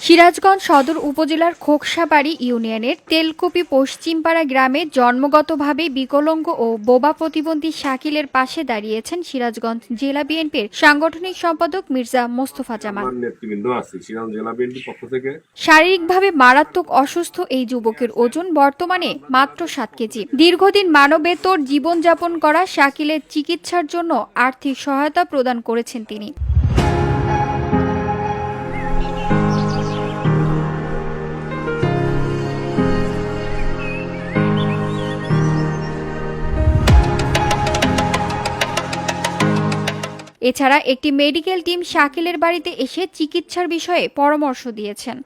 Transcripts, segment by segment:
সিরাজগঞ্জ সদর উপজেলার খোকসাবাড়ি ইউনিয়নের তেলকুপি পশ্চিমপাড়া গ্রামে জন্মগতভাবে বিকলঙ্গ ও বোবা প্রতিবন্ধী শাকিলের পাশে দাঁড়িয়েছেন সিরাজগঞ্জ জেলা বিএনপির সাংগঠনিক সম্পাদক মির্জা মোস্তফা জামান শারীরিকভাবে মারাত্মক অসুস্থ এই যুবকের ওজন বর্তমানে মাত্র সাত কেজি। দীর্ঘদিন মানবেতর জীবনযাপন করা শাকিলের চিকিৎসার জন্য আর্থিক সহায়তা প্রদান করেছেন তিনি। এছাড়া একটি মেডিকেল টিম শাকিলের বাড়িতে এসে চিকিৎসার বিষয়ে পরামর্শ দিয়েছেন।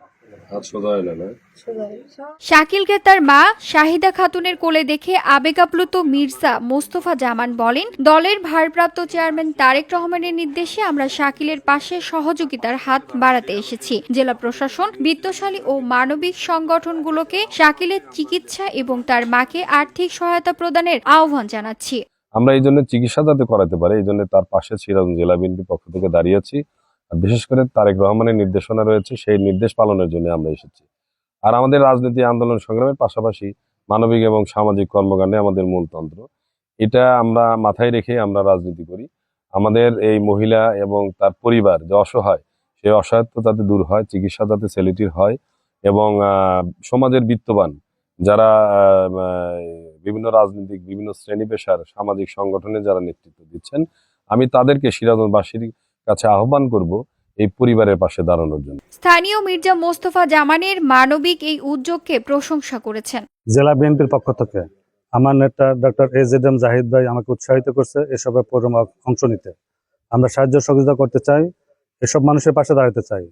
শাকিলকে তার মা শাহিদা খাতুনের কোলে দেখে আবেগাপ্লুত মির্জা মোস্তফা জামান বলেন দলের ভারপ্রাপ্ত চেয়ারম্যান তারেক রহমানের নির্দেশে আমরা শাকিলের পাশে সহযোগিতার হাত বাড়াতে এসেছি। জেলা প্রশাসন বিত্তশালী ও মানবিক সংগঠনগুলোকে শাকিলের চিকিৎসা এবং তার মাকে আর্থিক সহায়তা প্রদানের আহ্বান জানাচ্ছি। আমরা এই জন্য চিকিৎসা যাতে করাতে পারি, এই জন্য তার পাশে সিরাজ জেলা বিএনপির পক্ষ থেকে দাঁড়িয়েছি আর বিশেষ করে তারেক রহমানের নির্দেশনা রয়েছে, সেই নির্দেশ পালনের জন্য আমরা এসেছি। আর আমাদের রাজনীতি আন্দোলন সংগ্রামের পাশাপাশি মানবিক এবং সামাজিক কর্মকাণ্ডে আমাদের মূলতন্ত্র এটা আমরা মাথায় রেখে আমরা রাজনীতি করি। আমাদের এই মহিলা এবং তার পরিবার যে অসহায়, সেই অসহায়ত্ব যাতে দূর হয়, চিকিৎসা যাতে ছেলেটির হয় এবং সমাজের বিত্তবান যারা বিভিন্ন রাজনৈতিক বিভিন্ন শ্রেণি পেশার সামাজিক সংগঠনে যারা নেতৃত্ব দিচ্ছেন আমি তাদেরকে সিরাজবাসীর কাছে আহ্বান করব এই পরিবারের পাশে দাঁড়ানোর জন্য। স্থানীয় মির্জা মোস্তফা জামানের মানবিক এই উদ্যোগকে প্রশংসা করেছেন। জেলা বিএনপির পক্ষ থেকে আমার নেতা doctor A Z M Zahid ভাই আমাকে উৎসাহিত করছে এসবের প্রোগ্রামে অংশ নিতে। আমরা সাহায্য সহযোগিতা করতে চাই এসব মানুষের পাশে দাঁড়াতে চাই।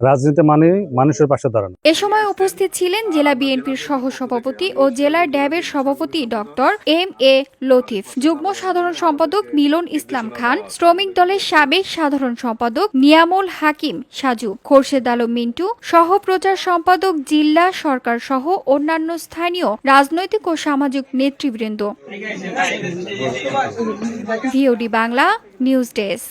রাজনীতি মানে মানুষের পাশে দাঁড়ানো। এ সময় উপস্থিত ছিলেন জেলা বিএনপির সহ সভাপতি ও জেলার ড্যাবের সভাপতি ডক্টর এম এ লতিফ, যুগ্ম সাধারণ সম্পাদক মিলন ইসলাম খান, শ্রমিক দলের সাবেক সাধারণ সম্পাদক নিয়ামুল হাকিম সাজু, খোরশেদ আলম মিন্টু সহ প্রচার সম্পাদক জিল্লা সরকার সহ অন্যান্য স্থানীয় রাজনৈতিক ও সামাজিক নেতৃবৃন্দ। VOD Bangla news desk.